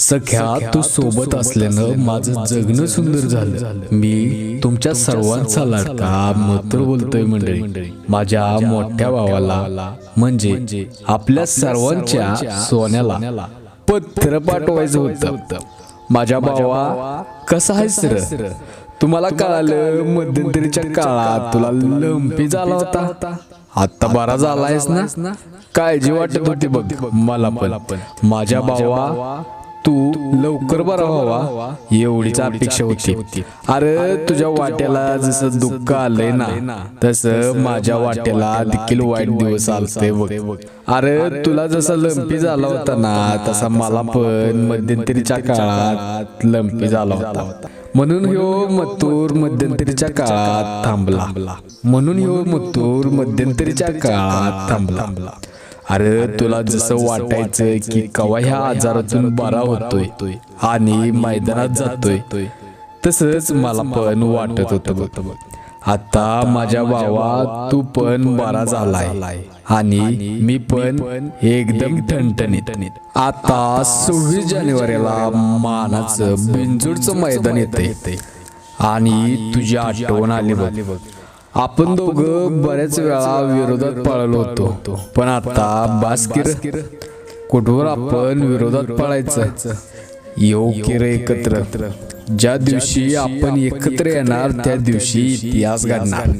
सख्या तू सोबत असल्यानं माझं जगणं सुंदर झालं. मी तुमच्या सर्वांचा लाडका मथुर बोलतोय मंडळी. माझ्या मोठ्या भावाला म्हणजे आपल्या सर्वांच्या सोन्याला पत्र पाठवायचं होतं. माझ्या भावा कसा आहेस र? तुम्हाला कळालं मध्यंतरीच्या काळात तुला लंपी झाला होता? आता बरा झालायस ना? काळजी वाटत होती बघ. मला पण. माझ्या भावा तू लवकर बरा व्हावा एवढीच अपेक्षा होती. अरे तुझ्या वाट्याला जसं दुःख आलंय ना तसं माझ्या वाट्याला देखील वाईट दिवस आलते बघ. अरे तुला जसा लंपी झाला होता ना तसा मला पण मध्यंतरीच्या काळात लंपी झाला होता. म्हणून ह्यो मतूर मध्यंतरीच्या काळात थांबला. म्हणून ह्यो मतूर मध्यंतरीच्या काळात थांबला. अरे तुला जसं वाटायचं की कवा ह्या आजारातून बरा होतोय. आणि मैदानात जातोय. तसंच मला पण वाटत होतं बघ. आता माझ्या भावा तू पण बरा झालाय. आणि मी पण एकदम ठणठणीत. आता सव्वीस जानेवारीला मानाचं बिंजूडचं मैदान येते आणि तुझी आठवण आली बघ. आपण दोघं बऱ्याच वेळा विरोधात पळलो होतो. पण आता बास्किर कुठवर आपण विरोधात पळायचं? येऊ की रे एकत्र. ज्या दिवशी आपण एकत्र येणार त्या दिवशी इतिहास घडणार.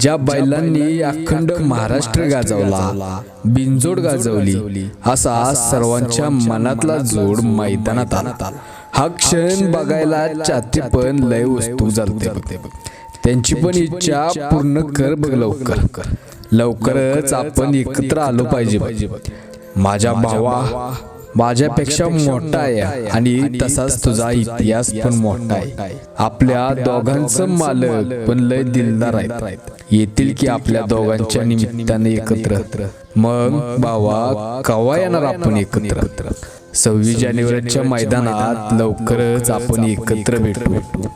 ज्या बैलांनी अखंड महाराष्ट्र गाजवला बिनजोड गाजवली असा सर्वांच्या मनातला जोड मैदानात आला. हा क्षण बघायला छाती पण लय वस्तू चालते त्यांची पण इच्छा पूर्ण कर बघ लवकर. लवकरच आपण एकत्र आलो पाहिजे माझ्या भावा माझ्यापेक्षा मोठा आहे आणि तसाच तुझा इतिहास पण मोठा आहे. आपल्या दोघांचं मालक पण लय दिलदार आहेत. येतील की आपल्या दोघांच्या निमित्ताने एकत्र. मग भावा कवा येणार आपण एकत्र? सव्वीस जानेवारीच्या मैदानात लवकरच आपण एकत्र भेटू.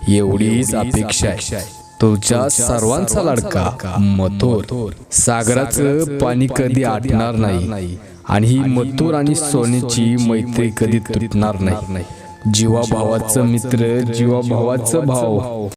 एवढीच अपेक्षा आहे. तुझ्या सर्वांचा लाडका मथुर. सागराचं पाणी कधी आटणार नाही आणि ही मथुर आणि सोन्याची मैत्री कधी तुटणार नाही. जीवा भावाचं मित्र जीवा भावाचं भाव.